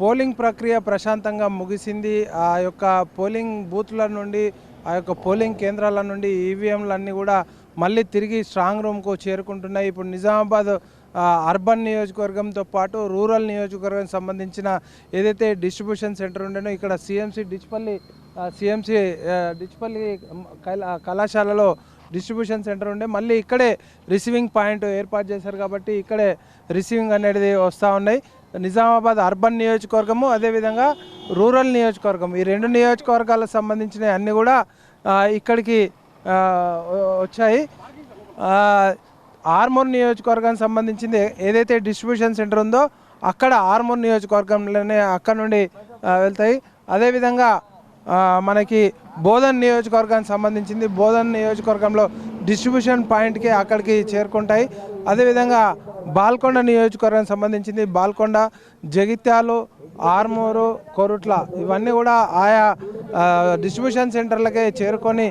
Polling ప్రక్రియ ప్రశాంతంగా ముగిసింది. ఆ యొక్క పోలింగ్ బూత్ల నుండి ఆ యొక్క పోలింగ్ కేంద్రాల నుండి ఈవీఎంలన్నీ కూడా మళ్ళీ తిరిగి స్ట్రాంగ్ రూమ్కు చేరుకుంటున్నాయి. ఇప్పుడు నిజామాబాద్ అర్బన్ నియోజకవర్గంతో పాటు రూరల్ నియోజకవర్గం సంబంధించిన ఏదైతే డిస్ట్రిబ్యూషన్ సెంటర్ ఉండేనో ఇక్కడ సిఎంసి డిచ్పల్లి సిఎంసి డిచ్పల్లి కళాశాలలో డిస్ట్రిబ్యూషన్ సెంటర్ ఉండే. మళ్ళీ ఇక్కడే రిసీవింగ్ పాయింట్ ఏర్పాటు చేశారు కాబట్టి ఇక్కడే రిసీవింగ్ అనేది వస్తూ ఉన్నాయి. నిజామాబాద్ అర్బన్ నియోజకవర్గము అదేవిధంగా రూరల్ నియోజకవర్గం ఈ రెండు నియోజకవర్గాలకు సంబంధించిన అన్నీ కూడా ఇక్కడికి వచ్చాయి. ఆర్మూర్ నియోజకవర్గానికి సంబంధించింది ఏదైతే డిస్ట్రిబ్యూషన్ సెంటర్ ఉందో అక్కడ ఆర్మూర్ నియోజకవర్గంలోనే అక్కడ నుండి వెళ్తాయి. అదేవిధంగా మనకి బోధన్ నియోజకవర్గానికి సంబంధించింది. బోధన్ నియోజకవర్గంలో డిస్ట్రిబ్యూషన్ పాయింట్కి అక్కడికి చేరుకుంటాయి. అదేవిధంగా బాల్కొండ నియోజకవర్గానికి సంబంధించింది. బాల్కొండ జగిత్యాలు ఆర్మూరు కొరుట్ల ఇవన్నీ కూడా ఆయా డిస్ట్రిబ్యూషన్ సెంటర్లకే చేరుకొని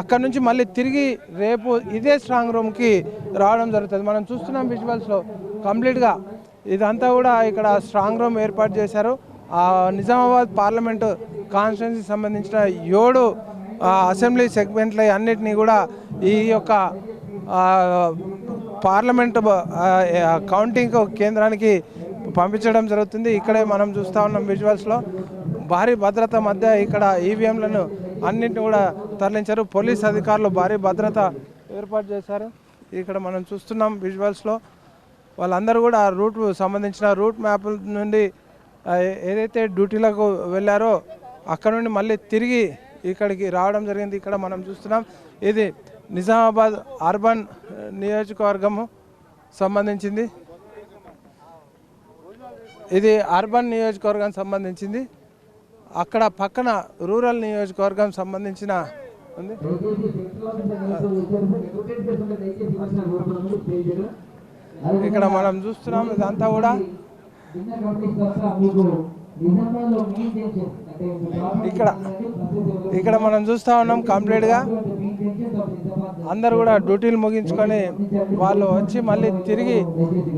అక్కడ నుంచి మళ్ళీ తిరిగి రేపు ఇదే స్ట్రాంగ్ రూమ్కి రావడం జరుగుతుంది. మనం చూస్తున్నాం విజువల్స్లో కంప్లీట్గా. ఇదంతా కూడా ఇక్కడ స్ట్రాంగ్ రూమ్ ఏర్పాటు చేశారు. నిజామాబాద్ పార్లమెంటు కాన్స్టిట్యున్సీకి సంబంధించిన ఏడు అసెంబ్లీ సెగ్మెంట్ల అన్నిటినీ కూడా ఈ యొక్క పార్లమెంట్ కౌంటింగ్ కేంద్రానికి పంపించడం జరుగుతుంది. ఇక్కడే మనం చూస్తూ ఉన్నాం విజువల్స్లో. భారీ భద్రత మధ్య ఇక్కడ ఈవీఎంలను అన్నింటిని కూడా తరలించారు. పోలీస్ అధికారులు భారీ భద్రత ఏర్పాటు చేశారు. ఇక్కడ మనం చూస్తున్నాం విజువల్స్లో. వాళ్ళందరూ కూడా ఆ రూట్ సంబంధించిన రూట్ మ్యాప్ నుండి ఏదైతే డ్యూటీలకు వెళ్ళారో అక్కడ నుండి మళ్ళీ తిరిగి ఇక్కడికి రావడం జరిగింది. ఇక్కడ మనం చూస్తున్నాం ఇది నిజామాబాద్ అర్బన్ నియోజకవర్గము సంబంధించింది. ఇది అర్బన్ నియోజకవర్గం సంబంధించింది. అక్కడ పక్కన రూరల్ నియోజకవర్గం సంబంధించిన ఉంది. ఇక్కడ మనం చూస్తున్నాం ఇదంతా కూడా ఇక్కడ ఇక్కడ మనం చూస్తూ ఉన్నాం కంప్లీట్గా. అందరు కూడా డ్యూటీలు ముగించుకొని వాళ్ళు వచ్చి మళ్ళీ తిరిగి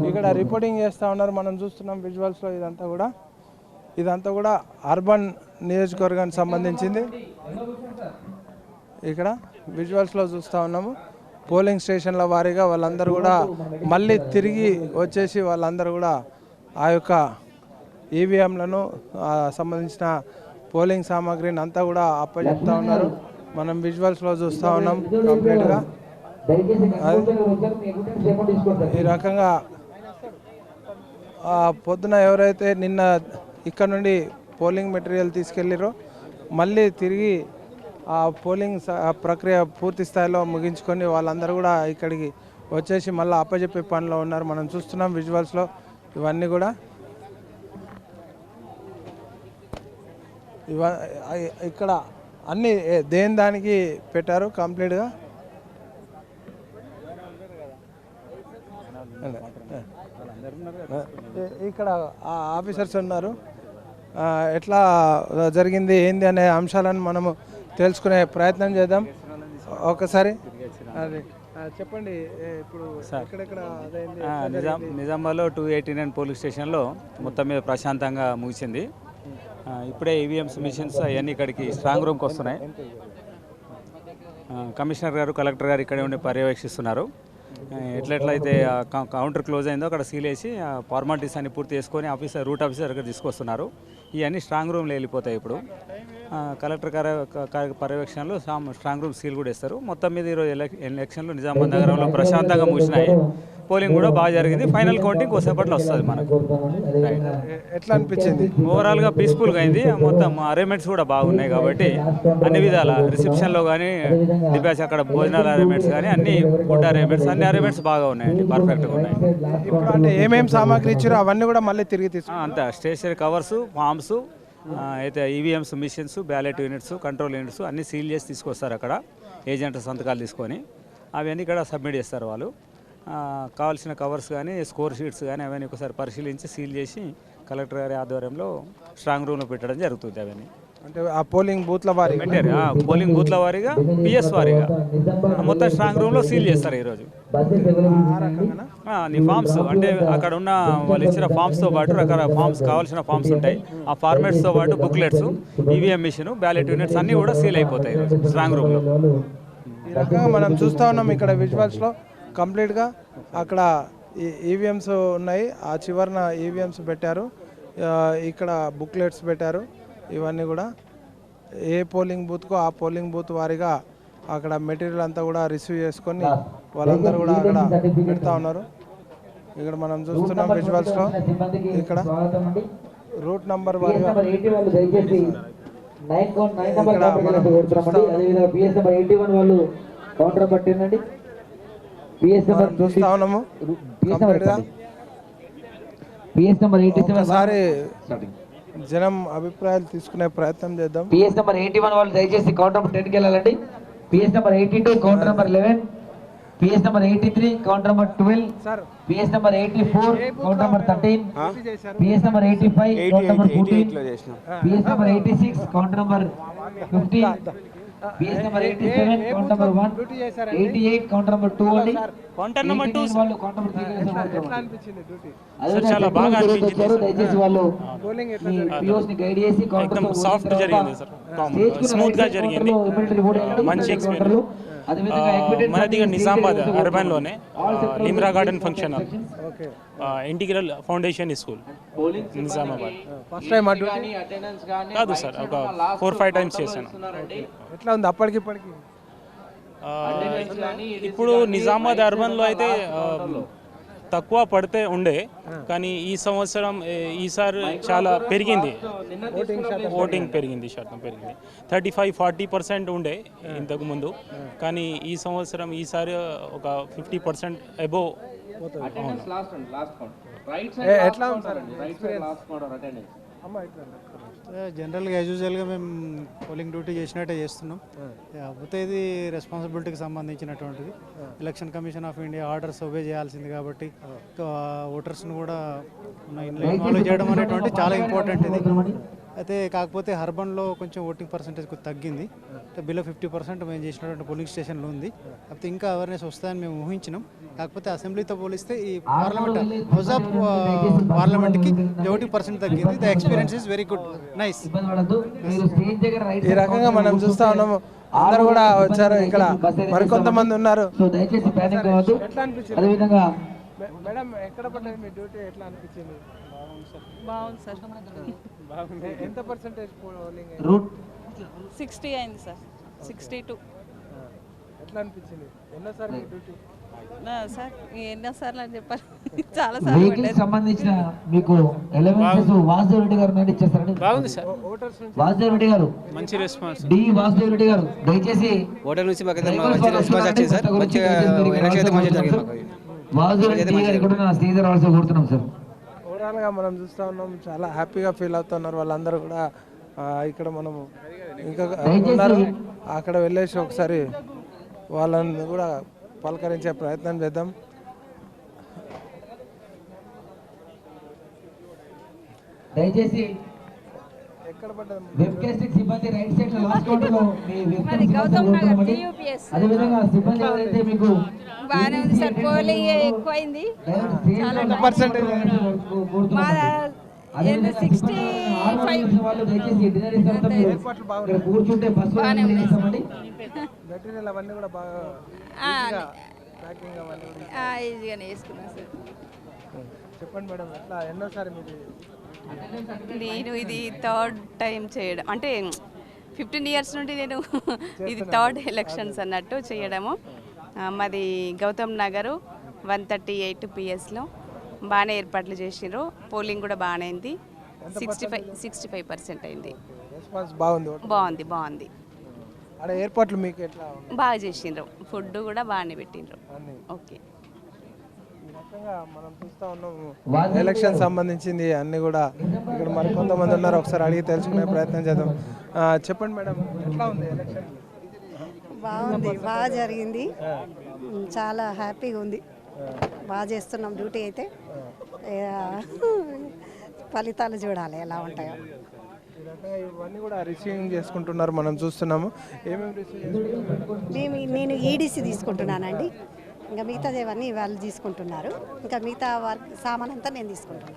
ఇక్కడ రిపోర్టింగ్ చేస్తూ ఉన్నారు. మనం చూస్తున్నాం విజువల్స్లో ఇదంతా కూడా. ఇదంతా కూడా అర్బన్ నియోజకవర్గానికి సంబంధించింది. ఇక్కడ విజువల్స్లో చూస్తూ ఉన్నాము. పోలింగ్ స్టేషన్ల వారీగా వాళ్ళందరూ కూడా మళ్ళీ తిరిగి వచ్చేసి వాళ్ళందరూ కూడా ఆ యొక్క ఈవీఎంలను సంబంధించిన పోలింగ్ సామాగ్రిని అంతా కూడా అప్పచెప్తా ఉన్నారు. మనం విజువల్స్లో చూస్తూ ఉన్నాం కంప్లీట్గా ఈ రకంగా పొద్దున ఎవరైతే నిన్న ఇక్కడ నుండి పోలింగ్ మెటీరియల్ తీసుకెళ్ళిరో మళ్ళీ తిరిగి ఆ పోలింగ్ ప్రక్రియ పూర్తి స్థాయిలో ముగించుకొని వాళ్ళందరూ కూడా ఇక్కడికి వచ్చేసి మళ్ళీ అప్పచెప్పే పనిలో ఉన్నారు. మనం చూస్తున్నాం విజువల్స్లో ఇవన్నీ కూడా ఇవ ఇక్కడ అన్ని దేని దానికి పెట్టారు కంప్లీట్గా? ఇక్కడ ఆ ఆఫీసర్స్ ఉన్నారు. ఎట్లా జరిగింది ఏంది అనే అంశాలను మనము తెలుసుకునే ప్రయత్నం చేద్దాం. ఒకసారి. అది. చెప్పండి. ఇప్పుడు నిజాం నిజామాబాద్లో టూ ఎయిటీ నైన్ పోలీస్ స్టేషన్లో మొత్తం మీద ప్రశాంతంగా ముగిసింది. ఇప్పుడే ఈవీఎంస్ మిషన్స్ అవన్నీ ఇక్కడికి స్ట్రాంగ్ రూమ్కి వస్తున్నాయి. కమిషనర్ గారు కలెక్టర్ గారు ఇక్కడే ఉండి పర్యవేక్షిస్తున్నారు. ఎట్లెట్లయితే కౌంటర్ క్లోజ్ అయిందో అక్కడ సీల్ వేసి ఫార్మాలిటీస్ అన్ని పూర్తి చేసుకొని ఆఫీసర్ రూట్ ఆఫీసర్ దగ్గర తీసుకొస్తున్నారు. ఇవన్నీ స్ట్రాంగ్ రూమ్లో వెళ్ళిపోతాయి ఇప్పుడు. కలెక్టర్ కార్య పర్యవేక్షణలో స్ట్రాంగ్ రూమ్ సీల్ కూడా ఇస్తారు. మొత్తం మీద ఈరోజు ఎలక్- ఎలక్షన్లు నిజామాబాద్ నగరంలో ప్రశాంతంగా ముగిసినాయి. పోలింగ్ కూడా బాగా జరిగింది. ఫైనల్ కౌంటింగ్ కొద్దిసేపట్లో వస్తుంది మనకు. ఎట్లా అనిపించింది? ఓవరాల్గా పీస్ఫుల్గా అయింది. మొత్తం అరేంజ్మెంట్స్ కూడా బాగున్నాయి కాబట్టి అన్ని విధాల రిసెప్షన్లో కానీ డిపాచ్ అక్కడ భోజనాల అరేంజ్మెంట్స్ కానీ అన్ని ఫుడ్ అరేంజ్మెంట్స్ అన్ని అరేంజ్మెంట్స్ బాగా ఉన్నాయండి. పర్ఫెక్ట్గా ఉన్నాయి. ఇప్పుడు అంటే ఏమేమి సామాగ్రి ఇచ్చారో అవన్నీ కూడా మళ్ళీ తిరిగి తీసుకు అంతా స్టేషనరీ కవర్స్ ఫామ్స్ అయితే EVMs machines ballot units control units అన్ని సీల్ చేసి తీసుకొస్తారు అక్కడ. ఏజెంట్ సంతకాలు తీసుకొని. అవన్నీ ఇక్కడ సబ్మిట్ చేస్తారు వాళ్ళు. కావాల్సిన కవర్స్ కానీ స్కోర్ షీట్స్ కానీ అవన్నీ ఒకసారి పరిశీలించి సీల్ చేసి కలెక్టర్ గారి ఆధ్వర్యంలో స్ట్రాంగ్ రూమ్లో పెట్టడం జరుగుతుంది అవన్నీ. అంటే ఆ పోలింగ్ బూత్ల వారి పోలింగ్ బూత్ల వారీగా పిఎస్ వారీగా. మొత్తం స్ట్రాంగ్ రూమ్లో సీల్ చేస్తారు ఈరోజు. ఫామ్స్ అంటే అక్కడ ఉన్న వాళ్ళు ఇచ్చిన ఫామ్స్తో పాటు రకరకాల ఫామ్స్ కావాల్సిన ఫామ్స్ ఉంటాయి. ఆ ఫార్మాట్స్తో పాటు booklets EVM machine ballot units అన్నీ కూడా సీల్ అయిపోతాయి స్ట్రాంగ్ రూమ్లో ఈ రకంగా మనం చూస్తూ ఉన్నాం ఇక్కడ విజువల్స్లో కంప్లీట్గా అక్కడ ఈవీఎంస్ ఉన్నాయి. ఆ చివరన ఈవీఎంస్ పెట్టారు. ఆ, ఇక్కడ బుక్లెట్స్ పెట్టారు. ఇవన్నీ కూడా ఏ పోలింగ్ బూత్కో ఆ పోలింగ్ బూత్ వారిగా అక్కడ మెటీరియల్ అంతా కూడా రిసీవ్ చేసుకొని వాళ్ళందరూ కూడా అక్కడ పెడతా ఉన్నారు. ఇక్కడ మనం చూస్తున్నాం విజువల్స్లో ఇక్కడ రూట్ నంబర్ వారిగా వన్ వాళ్ళు కౌంటర్ పట్టిందండి పిఎస్ నెంబర్ చూస్తా ఉన్నాము. పిఎస్ నెంబర్ ఎయిటీ సెవెన్ ఒకసారి జనం అభిప్రాయాలు తీసుకునే ప్రయత్నం చేద్దాం. పిఎస్ నెంబర్ ఎయిటీ వన్ వాళ్ళు దయచేసి కౌంటర్ నెంబర్ టెన్కి వెళ్ళాలండి. PS number eighty two counter number eleven PS number eighty three counter number twelve sir PS number eighty four counter number thirteen PS number eighty five counter number fourteen PS number eighty six counter number fifteen PS number eighty seven counter number one eighty eight counter number two అండి counter number two వాళ్ళు counter number three ఎట్లా అనిపించింది duty చాలా బాగా అనిపించింది. దయచేసి వాళ్ళు POs ని గైడ్ చేసి కౌంటర్ సాఫ్ట్ జరిగింది సార్ స్మూత్గా జరిగింది. మంచి ఎక్స్పీరియన్స్ మనది Nizamabad అర్బన్లోనే Limra garden function hall. Okay integral foundation school. Nizamabad. First time కాదు సార్ ఒక ఫోర్ ఫైవ్ టైమ్స్ చేశాను. ఎట్లా ఉంది అప్పటికి ఇప్పటికి? ఇప్పుడు నిజామాబాద్ అర్బన్లో అయితే తక్కువ పడితే ఉండే కానీ ఈ సంవత్సరం ఈసారి చాలా పెరిగింది. ఓటింగ్ పెరిగింది శాతం పెరిగింది. థర్టీ ఫైవ్ ఫార్టీ పర్సెంట్ ఉండే ఇంతకు ముందు. కానీ ఈ సంవత్సరం ఈసారి ఒక ఫిఫ్టీ పర్సెంట్ అబోవ్ ఎట్లా జనరల్గా యాజ్ యూజువల్గా మేము పోలింగ్ డ్యూటీ చేసినట్టే చేస్తున్నాం. కాకపోతే ఇది రెస్పాన్సిబిలిటీకి సంబంధించినటువంటిది. Election commission of India orders obey చేయాల్సింది కాబట్టి ఓటర్స్ని కూడా ఇన్వాల్వ్ చేయడం అనేటువంటి చాలా ఇంపార్టెంట్ ఇది. అయితే కాకపోతే హర్బన్లో కొంచెం ఓటింగ్ పర్సంటేజ్ కొద్దిగా తగ్గింది. బిలో ఫిఫ్టీ పర్సెంట్ మేము చేసినటువంటి పోలింగ్ స్టేషన్లో ఉంది. కాకపోతే ఇంకా అవేర్నెస్ వస్తాయని మేము ఊహించినాం. కాకపోతే అసెంబ్లీతో పోలిస్తే ఈ పార్లమెంట్ హౌస్ ఆఫ్ పార్లమెంట్కి ఓటింగ్ పర్సెంట్ తగ్గింది. The experience is very good. Nice. ఈ రకంగా మనం చూస్తా ఉన్నాము అందరూ కూడా వచ్చారు. ఇక్కడ మరికొంతమంది ఉన్నారు. మేడం ఎక్కడ పడ్డది మీ డ్యూటీ? ఎట్లా అనిపించింది? బాగుంది సార్. ఎ- ఎంత పర్సెంటేజ్ పోలింగ్ రూట్ సిక్స్టీ అయింది సార్. Sixty two. ఎట్లా అనిపించింది? డ్యూటీ సార్ ఎన్నోసార్లు అని చెప్పారు చాలా సార్లు సంబంధించిన మీకు ఎలవెన్సెస్ వాసుదేవ్ రెడ్డి గారు నేను ఇచ్చేస్తారండి బాగుంది సార్. ఓటర్స్ నుంచి? వాసుదేవ్ రెడ్డి గారు. మంచి రెస్పాన్స్ డి వాసుదేవ్ రెడ్డి గారు దయచేసి ఓటర్ నుంచి మాకు అయితే డ్రైవర్స్ మంచి వాళ్ళు రెస్పాన్స్ వచ్చింది సార్. వస్తున్నారండి. మంచిగా దయచేసి మీరు ఎలక్షన్ అయితే మంచిగా రావాల్సిన జరిగింది మాకు. వాసుదేవ్ రెడ్డి గారు కూడా నా శ్రీధర్ కోరుతున్నాం సార్. ఓవరాల్గా మనం చూస్తూ ఉన్నాం చాలా హ్యాపీగా ఫీల్ అవుతున్నారు వాళ్ళందరూ కూడా. ఇక్కడ మనం ఇంకా ఉన్నారు. అక్కడ వెళ్ళేసి ఒకసారి వాళ్ళని కూడా పలకరించే ప్రయత్నం చేద్దాం. దయచేసి వెబ్కాస్టింగ్ సిబ్బంది రైట్ సైడ్లో లాస్ట్ కౌంటర్లో మీ మరి వెబ్కాస్టింగ్ గౌతమ్ నగర్. టీయూపీఎస్. అదే విధంగా సిబ్బంది ఎవరైతే మీకు బాగానే ఉంది సార్ పోలింగ్ ఎక్కువైంది. చాలా పర్సెంటేజ్ మా సిక్స్టీ ఫైవ్ వాళ్ళు దయచేసి డిన్నర్ ఇస్తారంతా మీరు ఇక్కడ కూర్చుంటే బస్సు బాగానే ఉన్నాయి. ఇస్తామండి మెటీరియల్ అవన్నీ కూడా బాగా ప్యాకింగ్ అవన్నీ కూడా ఈజీగానే వేసుకున్నాను సార్. చెప్పండి మేడం ఎట్లా ఎన్నోసారి మీది నేను ఇది థర్డ్ టైం చేయడం అంటే ఫిఫ్టీన్ ఇయర్స్ నుండి నేను ఇది థర్డ్ ఎలక్షన్స్ అన్నట్టు చేయడము. మాది Gautam Nagar one thirty eight పిఎస్లో బాగానే ఏర్పాట్లు చేసిండ్రు పోలింగ్ కూడా బాగానే అయింది. Sixty five sixty five percent అయింది. బాగుంది. బాగుంది ఏర్పాట్లు మీకు బాగా చేసిండ్రు ఫుడ్ కూడా బాగానే పెట్టిండ్రు ఓకే. మనం చూస్తా ఉన్నాము. ఎలక్షన్ సంబంధించింది అన్ని కూడా ఇక్కడ మరి కొంతమంది ఉన్నారు. ఒకసారి అడిగి తెలుసుకునే ప్రయత్నం చేద్దాం. చెప్పండి మేడం ఎట్లా ఉంది ఎలక్షన్? బాగుంది బాగా జరిగింది. చాలా హ్యాపీగా ఉంది. బాగా చేస్తున్నాం డ్యూటీ అయితే. ఫలితాలు చూడాలి ఎలా ఉంటాయో. ఇవన్నీ కూడా రిసీవింగ్ చేసుకుంటున్నారు మనం చూస్తున్నాము. ఏమేమి మేము నేను ఈడీసీ తీసుకుంటున్నానండి. ఇంకా మిగతాది ఇవన్నీ వాళ్ళు తీసుకుంటున్నారు ఇంకా మిగతా వర్క్ సామాన్ అంతా నేను తీసుకుంటాను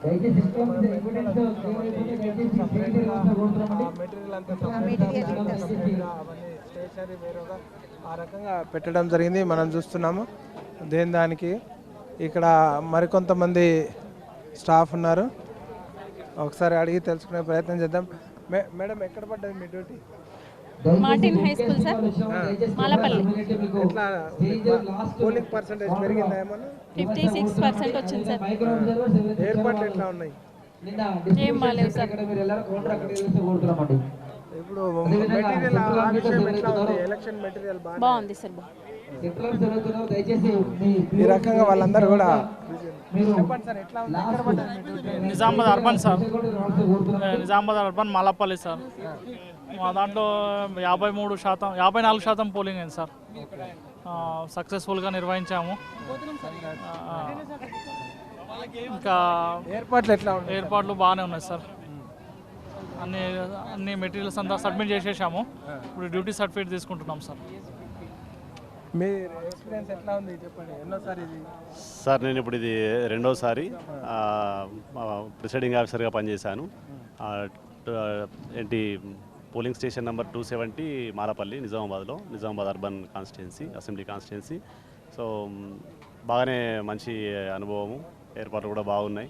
అవన్నీ స్టేషనరీ ఆ రకంగా పెట్టడం జరిగింది మనం చూస్తున్నాము దేని దానికి ఇక్కడ మరికొంతమంది స్టాఫ్ ఉన్నారు ఒకసారి అడిగి తెలుసుకునే ప్రయత్నం చేద్దాం మే- మేడం ఎక్కడ పడ్డది మీ duty Martin high school sir? Malapalli. Polling percentage పెరిగిందా ఏమన్నా? ఫిఫ్టీ సిక్స్ పర్సెంట్ వచ్చింది సార్. ఏర్పాట్లు ఎట్లా ఉన్నాయి? ఏం సార్. ఇప్పుడు ఎలక్షన్ మెటీరియల్ బాగుంది సార్ ఈ రకంగా వాళ్ళందరూ కూడా Nizamabad urban sir. Nizamabad urban Malapalli sir. మా దాంట్లో యాభై మూడు శాతం యాభై నాలుగు శాతం పోలింగ్ అయింది సార్. సక్సెస్ఫుల్గా నిర్వహించాము. ఆ, ఇంకా ఏర్పాట్లు ఎట్లా ఏర్పాట్లు బాగానే ఉన్నాయి సార్. అన్ని అన్ని మెటీరియల్స్ అంతా సబ్మిట్ చేసేసాము. ఇప్పుడు డ్యూటీ సర్టిఫికేట్ తీసుకుంటున్నాం సార్. మీ ఎక్స్పీరియన్స్ ఎట్లా ఉంది? చెప్పండి. ఎన్నోసారి ఇది? సార్ నేను ఇప్పుడు ఇది రెండోసారి ప్రిసైడింగ్ ఆఫీసర్గా పనిచేశాను. ఏంటి polling station number two seventy Malapalli నిజామాబాద్లో Nizamabad urban constituency assembly constituency. So బాగానే మంచి అనుభవము ఏర్పాట్లు కూడా బాగున్నాయి.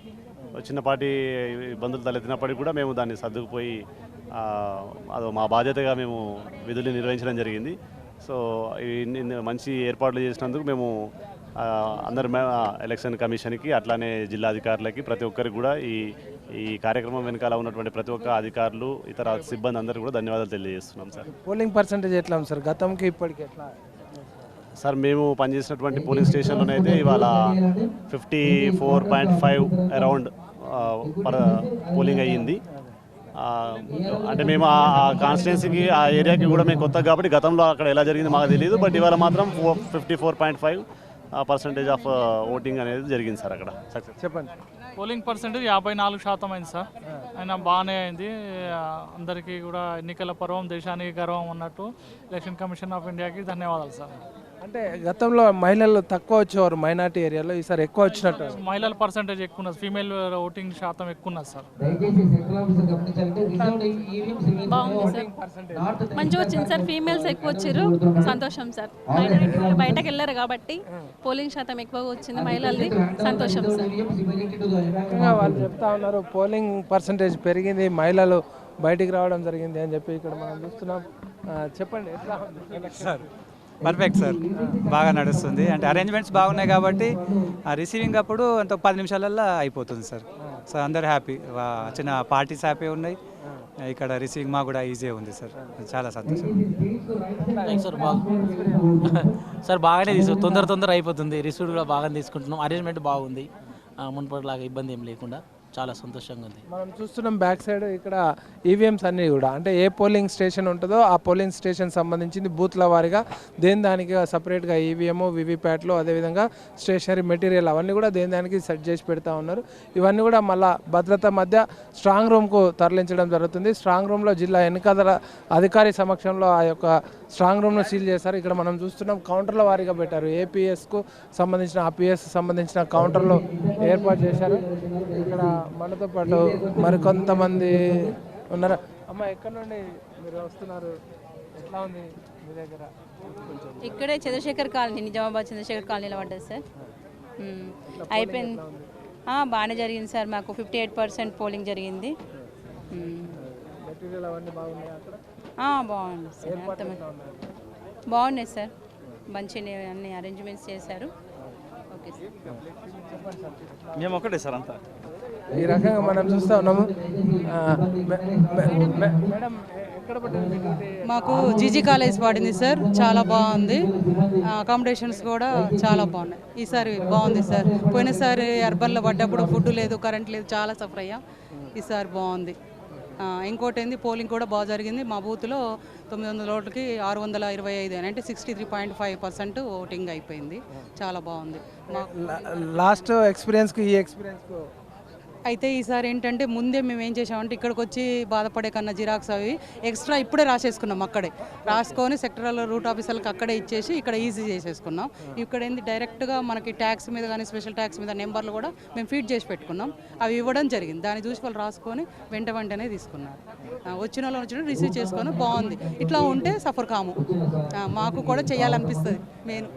చిన్నపాటి ఇబ్బందులు తలెత్తినప్పటికీ కూడా మేము దాన్ని సర్దుకుపోయి అదో మా బాధ్యతగా మేము విధులు నిర్వహించడం జరిగింది. సో మంచి ఏర్పాట్లు చేసినందుకు మేము అందరు ఎలక్షన్ కమిషన్కి అట్లానే జిల్లా అధికారులకి ప్రతి ఒక్కరికి కూడా ఈ ఈ కార్యక్రమం వెనకాల ఉన్నటువంటి ప్రతి ఒక్క అధికారులు ఇతర సిబ్బంది అందరికీ కూడా ధన్యవాదాలు తెలియజేస్తున్నాం సార్. పోలింగ్ పర్సంటేజ్ ఎట్లా ఉంది సార్? గతంకి ఇప్పటికి ఎట్లా? సార్ మేము పనిచేసినటువంటి పోలింగ్ స్టేషన్లోనైతే ఇవాళ fifty four point five around per polling అయ్యింది. అంటే మేము ఆ కాన్స్టిట్యున్సీకి ఆ ఏరియాకి కూడా మేము కొత్త కాబట్టి గతంలో అక్కడ ఎలా జరిగింది మాకు తెలియదు బట్ ఇవాళ మాత్రం fifty four point five percentage of voting అనేది జరిగింది సార్ అక్కడ. సక్సెస్ చెప్పండి. పోలింగ్ పర్సెంటేజ్ యాభై నాలుగు శాతం అయింది సార్. అయినా బాగానే అయింది. అందరికీ కూడా ఎన్నికల పర్వం దేశానికి గర్వం అన్నట్టు ఎలక్షన్ కమిషన్ ఆఫ్ ఇండియాకి ధన్యవాదాలు సార్. అంటే గతంలో మహిళలు తక్కువ వచ్చేవారు మైనార్టీ ఏరియాలో ఈసారి ఎక్కువ వచ్చినట్టు. మహిళల పర్సంటేజ్ ఎక్కువ ఉన్నది ఫీమేల్ ఓటింగ్ శాతం ఎక్కువ ఉన్నది సార్. మంచిగా వచ్చింది సార్. ఫీమేల్స్ ఎక్కువ వచ్చారు. సంతోషం సార్. బయటకు వెళ్ళారు కాబట్టి పోలింగ్ శాతం ఎక్కువగా వచ్చింది మహిళలది. సంతోషం సార్. వాళ్ళు చెప్తా ఉన్నారు. పోలింగ్ పర్సంటేజ్ పెరిగింది. మహిళలు బయటికి రావడం జరిగింది అని చెప్పి ఇక్కడ మనం చూస్తున్నాం. చెప్పండి ఎట్లా సార్ పర్ఫెక్ట్ సార్ బాగా నడుస్తుంది. అంటే అరేంజ్మెంట్స్ బాగున్నాయి కాబట్టి ఆ రిసీవింగ్ అప్పుడు అంత పది నిమిషాలల్లో అయిపోతుంది సార్ సో అందరు హ్యాపీ చిన్న పార్టీస్ హ్యాపీ ఉన్నాయి. ఇక్కడ రిసీవింగ్ మా కూడా ఈజీ ఉంది సార్ చాలా సంతోషం. సార్ బాగా సార్ బాగానే తీసు తొందర తొందర అయిపోతుంది. రిసీవ్ కూడా బాగానే తీసుకుంటున్నాం. అరేంజ్మెంట్ బాగుంది. ఆ, మునుపటిలాగా ఇబ్బంది ఏం లేకుండా. చాలా సంతోషంగా ఉంది. మనం చూస్తున్నాం బ్యాక్ సైడ్ ఇక్కడ ఈవీఎంస్ అన్నీ కూడా. అంటే ఏ పోలింగ్ స్టేషన్ ఉంటుందో ఆ పోలింగ్ స్టేషన్ సంబంధించింది బూత్ల వారిగా దేని దానికి సపరేట్గా ఈవీఎం వివిప్యాట్లు అదేవిధంగా స్టేషనరీ మెటీరియల్ అవన్నీ కూడా దేని దానికి సెట్ చేసి పెడతా ఉన్నారు. ఇవన్నీ కూడా మళ్ళా భద్రత మధ్య స్ట్రాంగ్ రూమ్కు తరలించడం జరుగుతుంది. స్ట్రాంగ్ రూమ్లో జిల్లా ఎన్నికల అధికారి సమక్షంలో ఆ యొక్క స్ట్రాంగ్ రూమ్ను సీల్ చేశారు. ఇక్కడ మనం చూస్తున్నాం కౌంటర్ల వారీగా పెట్టారు. ఏపీఎస్కు సంబంధించిన ఆపిఎస్ సంబంధించిన కౌంటర్లు ఏర్పాటు చేశారు. ఇక్కడ మనతో పాటు మరికొంతమంది ఉన్నారు? అమ్మ ఎక్కడ నుండి మీరు వస్తున్నారు? ఎట్లా ఉంది మీ దగ్గర? ఇక్కడే చంద్రశేఖర్ కాలనీ నిజామాబాద్ చంద్రశేఖర్ కాలనీలో పడ్డది సార్. అయిపోయింది. ఆ, బాగానే జరిగింది సార్. మాకు ఫిఫ్టీ ఎయిట్ పర్సెంట్ పోలింగ్ జరిగింది. బాగుంది సార్. బాగున్నాయి సార్. మంచి అన్ని అరేంజ్మెంట్స్ చేశారు. Okay sir. మేము ఒకటే సార్ అంతా. ఈ రకంగా మనం చూస్తా ఉన్నాము. మేడం? మాకు జీజీ కాలేజ్ పడింది సార్. చాలా బాగుంది. అకామిడేషన్స్ కూడా చాలా బాగున్నాయి. ఈసారి బాగుంది సార్. పోయినసారి అర్బన్లో పడ్డప్పుడు ఫుడ్ లేదు కరెంట్ లేదు చాలా సఫర్ అయ్యాం. ఈసారి బాగుంది. ఇంకోటి ఏంది పోలింగ్ కూడా బాగా జరిగింది. మా బూత్లో తొమ్మిది వందల ఓట్లకి ఆరు వందల ఇరవై ఐదు అంటే sixty three point five percent voting అయిపోయింది. చాలా బాగుంది. లాస్ట్ ఎక్స్పీరియన్స్కి ఈ ఎక్స్పీరియన్స్కు అయితే ఈసారి ఏంటంటే ముందే మేము ఏం చేసామంటే ఇక్కడికి వచ్చి బాధపడే కన్నా జిరాక్స్ అవి ఎక్స్ట్రా ఇప్పుడే రాసేసుకున్నాం అక్కడే. రాసుకొని సెక్టరల్ రూట్ ఆఫీసర్లకు అక్కడే ఇచ్చేసి ఇక్కడ ఈజీ చేసేసుకున్నాం. ఇక్కడ ఏంది డైరెక్ట్గా మనకి ట్యాక్స్ మీద కానీ స్పెషల్ ట్యాక్స్ మీద నెంబర్లు కూడా మేము ఫీడ్ చేసి పెట్టుకున్నాం. అవి ఇవ్వడం జరిగింది. దాన్ని చూసి వాళ్ళు రాసుకొని వెంట వెంటనే తీసుకున్నారు. వచ్చిన వాళ్ళు వచ్చిన రిసీవ్ చేసుకొని బాగుంది. ఇట్లా ఉంటే సఫర్ కాము. మాకు కూడా చేయాలనిపిస్తుంది మెయిన్.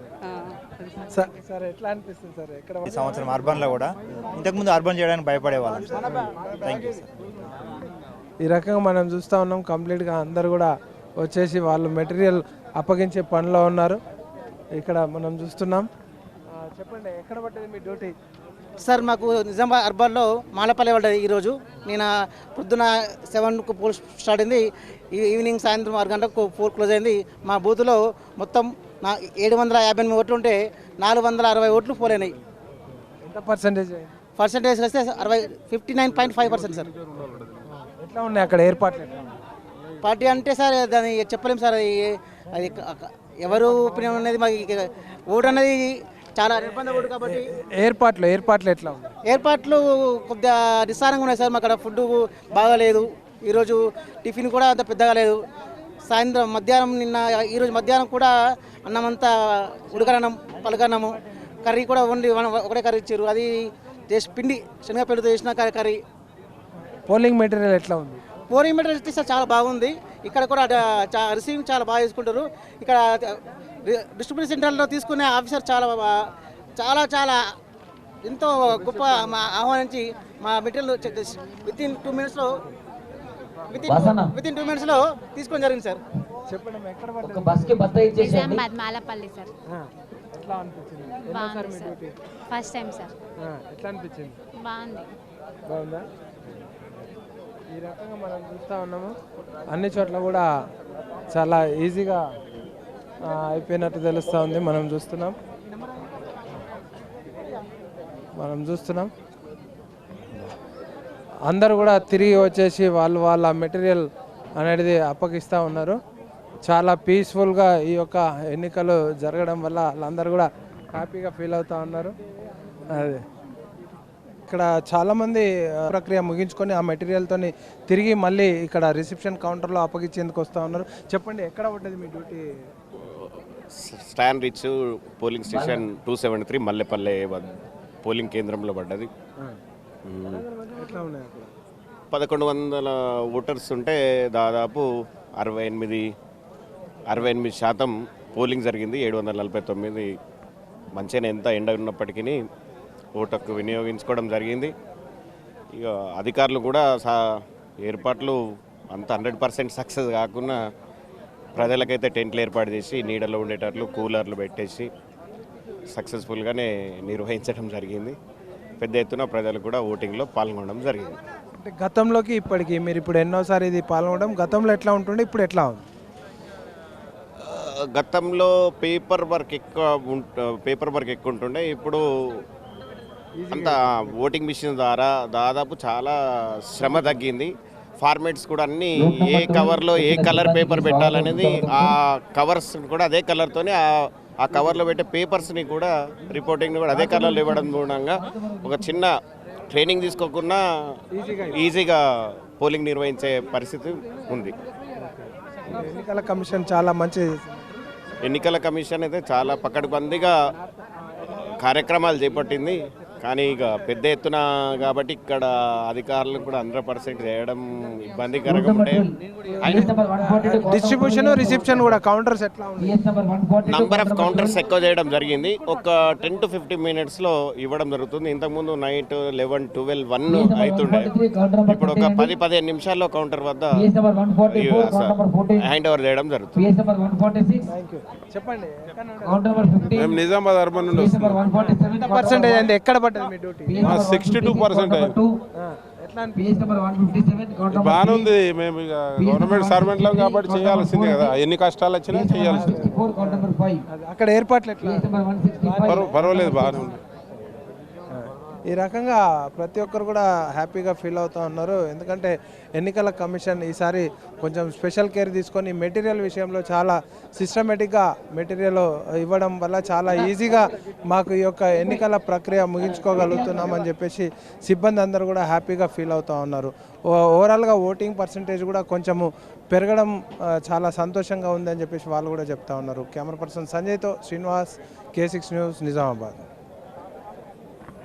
సార్ సార్ ఎట్లా అనిపిస్తుంది సార్? ఎక్కడ ఈ సంవత్సరం అర్బన్లో కూడా. ఇంతకుముందు అర్బన్ చేయడానికి భయపడేవాళ్ళం. సార్ థ్యాంక్ యూ సార్ ఈ రకంగా మనం చూస్తూ ఉన్నాం. కంప్లీట్గా అందరు కూడా వచ్చేసి వాళ్ళు మెటీరియల్ అప్పగించే పనిలో ఉన్నారు. ఇక్కడ మనం చూస్తున్నాం. చెప్పండి ఎక్కడ పడ్డది మీ డ్యూటీ? సార్ మాకు నిజామాబాద్ అర్బన్లో మాలపల్లి పడ్డది ఈరోజు. నేను పొద్దున సెవెన్కు పోల్ స్టార్ట్ అయింది. ఈవినింగ్ సాయంత్రం ఆరు గంటలకు పోల్ క్లోజ్ అయింది. మా బూత్లో మొత్తం నా ఏడు వందల యాభై ఎనిమిది ఓట్లు ఉంటే నాలుగు వందల అరవై ఓట్లు పోలైనాయి ఎంత పర్సంటేజ్ పర్సంటేజ్ వస్తే అరవై fifty nine point five percent sir. ఎట్లా ఉన్నాయి అక్కడ ఏర్పాట్లు? పార్టీ అంటే సార్ దాన్ని చెప్పలేము సార్. అది ఎవరు ఒపీనియన్ అనేది మాకు ఓటు అనేది చాలా నిర్బంధ ఓటు కాబట్టి. ఏర్పాట్లు ఏర్పాట్లు ఎట్లా ఏర్పాట్లు కొద్దిగా నిస్సారంగా ఉన్నాయి సార్. మాకు అక్కడ ఫుడ్ బాగాలేదు. ఈరోజు టిఫిన్ కూడా అంత పెద్దగా లేదు. సాయంత్రం మధ్యాహ్నం నిన్న ఈరోజు మధ్యాహ్నం కూడా అన్నం అంతా ఉడకరన్నం పలకన్నము కర్రీ కూడా వన- ఒకటే కర్రీ ఇచ్చారు. అది జస్ట్ పిండి శనగపిండితో చేసిన కర్రీ- కర్రీ. పోలింగ్ మెటీరియల్ ఎట్లా ఉంది? పోలింగ్ మెటీరియల్ తీస్తే చాలా బాగుంది. ఇక్కడ కూడా రిసీవింగ్ చాలా బాగా చేసుకుంటారు. ఇక్కడ డిస్ట్రిబ్యూషన్ సెంటర్లో తీసుకునే ఆఫీసర్ చాలా చాలా చాలా ఎంతో గొప్ప మా ఆహ్వానించి మా మెటీరియల్ విత్ ఇన్ టూ మినిట్స్లో విత్ ఇన్ టూ మినిట్స్లో తీసుకోవడం జరిగింది సార్. చెప్పండి ఎక్కడ ఒక బస్కి బత్త ఇచ్చేసేయండి. నిజామాబాద్ మాలపల్లి సార్. ఎట్లా అనిపించింది? బాగుంది సార్. First time sir. ఎట్లా అనిపించింది? బాగుంది. బాగుందా? ఈ రకంగా మనం చూస్తూ ఉన్నాము. అన్ని చోట్ల కూడా చాలా ఈజీగా ఆ, అయిపోయినట్టు తెలుస్తూ ఉంది. మనం చూస్తున్నాం. మనం చూస్తున్నాం. అందరూ కూడా తిరిగి వచ్చేసి వాళ్ళు వాళ్ళ మెటీరియల్ అనేది అప్పగిస్తూ ఉన్నారు. చాలా పీస్ఫుల్గా ఈ యొక్క ఎన్నికలు జరగడం వల్ల వాళ్ళందరూ కూడా హ్యాపీగా ఫీల్ అవుతూ ఉన్నారు. అదే. ఇక్కడ చాలామంది ప్రక్రియ ముగించుకొని ఆ మెటీరియల్తోని తిరిగి మళ్ళీ ఇక్కడ రిసెప్షన్ కౌంటర్లో అప్పగించేందుకు వస్తూ ఉన్నారు. చెప్పండి ఎక్కడ ఉంటుంది మీ డ్యూటీ? స్టాన్ rich polling station two seventy three Mallepalle polling కేంద్రంలో పడ్డది. పదకొండు వందల ఓటర్స్ ఉంటే దాదాపు అరవై ఎనిమిది అరవై ఎనిమిది శాతం పోలింగ్ జరిగింది. ఏడు వందల నలభై తొమ్మిది మంచిగా ఎంత ఎండ ఉన్నప్పటికీ ఓటకు వినియోగించుకోవడం జరిగింది. ఇక అధికారులు కూడా సా ఏర్పాట్లు అంత హండ్రెడ్ పర్సెంట్ సక్సెస్ కాకుండా ప్రజలకైతే టెంట్లు ఏర్పాటు చేసి నీడలో ఉండేటట్లు కూలర్లు పెట్టేసి సక్సెస్ఫుల్గానే నిర్వహించడం జరిగింది. పెద్ద ఎత్తున ప్రజలు కూడా ఓటింగ్లో పాల్గొనడం జరిగింది. అంటే గతంలోకి ఇప్పటికి మీరు ఇప్పుడు ఎన్నోసారి ఇది పాల్గొనడం గతంలో ఎట్లా ఉంటుండే ఇప్పుడు ఎట్లా ఉంది? గతంలో పేపర్ వర్క్ ఎక్కువ పేపర్ వర్క్ ఎక్కువ ఉంటుండే ఇప్పుడు అంత ఓటింగ్ మిషన్ ద్వారా దాదాపు చాలా శ్రమ తగ్గింది. ఫార్మేట్స్ కూడా అన్నీ ఏ కవర్లో ఏ కలర్ పేపర్ పెట్టాలనేది ఆ కవర్స్ కూడా అదే కలర్తోనే ఆ ఆ కవర్లో పెట్టే పేపర్స్ని కూడా రిపోర్టింగ్ని కూడా అదే కలర్లో ఇవ్వడం మూలంగా ఒక చిన్న ట్రైనింగ్ తీసుకోకుండా ఈజీగా పోలింగ్ నిర్వహించే పరిస్థితి ఉంది. ఎన్నికల కమిషన్ చాలా మంచి ఎన్నికల కమిషన్ అయితే చాలా పకడ్బందీగా కార్యక్రమాలు చేపట్టింది. కానీ ఇక పెద్ద ఎత్తున కాబట్టి ఇక్కడ అధికారులు కూడా హండ్రెడ్ పర్సెంట్ చేయడం ఇబ్బందికరంగా ఉంటే డిస్ట్రిబ్యూషన్ రిసెప్షన్ కూడా కౌంటర్స్ ఎట్లా నంబర్ ఆఫ్ కౌంటర్స్ ఎక్కువ చేయడం జరిగింది. ఒక టెన్ టు ఫిఫ్టీన్ మినిట్స్లో ఇవ్వడం జరుగుతుంది. ఇంతకుముందు నైట్ లెవెన్ ట్వెల్వ్ వన్ అవుతుండే. ఇప్పుడు ఒక పది పదిహేను నిమిషాల్లో కౌంటర్ వద్ద హ్యాండ్ ఓవర్ చేయడం జరుగుతుంది. చెప్పండి కౌంటర్ నెంబర్ ఫిఫ్టీ మేము నిజామాబాద్ అర్బన్ నుండి పర్సెంటేజ్ ఎక్కడ పడ్డది మీ డ్యూటీ? సిక్స్టీ టూ పర్సెంట్ బాగానే ఉంది. మేము ఇక గవర్నమెంట్ సర్వెంట్లం కాబట్టి చేయాల్సిందే కదా. ఎన్ని కష్టాలు వచ్చినా చేయాల్సిందే. అక్కడ ఏర్పాట్లు ఎట్లా? పర్వాలేదు బాగానే ఉంది. ఈ రకంగా ప్రతి ఒక్కరు కూడా హ్యాపీగా ఫీల్ అవుతూ ఉన్నారు. ఎందుకంటే ఎన్నికల కమిషన్ ఈసారి కొంచెం స్పెషల్ కేర్ తీసుకొని మెటీరియల్ విషయంలో చాలా సిస్టమేటిక్గా మెటీరియల్ ఇవ్వడం వల్ల చాలా ఈజీగా మాకు ఈ యొక్క ఎన్నికల ప్రక్రియ ముగించుకోగలుగుతున్నామని చెప్పేసి సిబ్బంది అందరూ కూడా హ్యాపీగా ఫీల్ అవుతూ ఉన్నారు. ఓ- ఓవరాల్గా ఓటింగ్ పర్సంటేజ్ కూడా కొంచెము పెరగడం చాలా సంతోషంగా ఉందని చెప్పేసి వాళ్ళు కూడా చెప్తా ఉన్నారు. Camera person సంజయ్తో Srinivas K six news Nizamabad.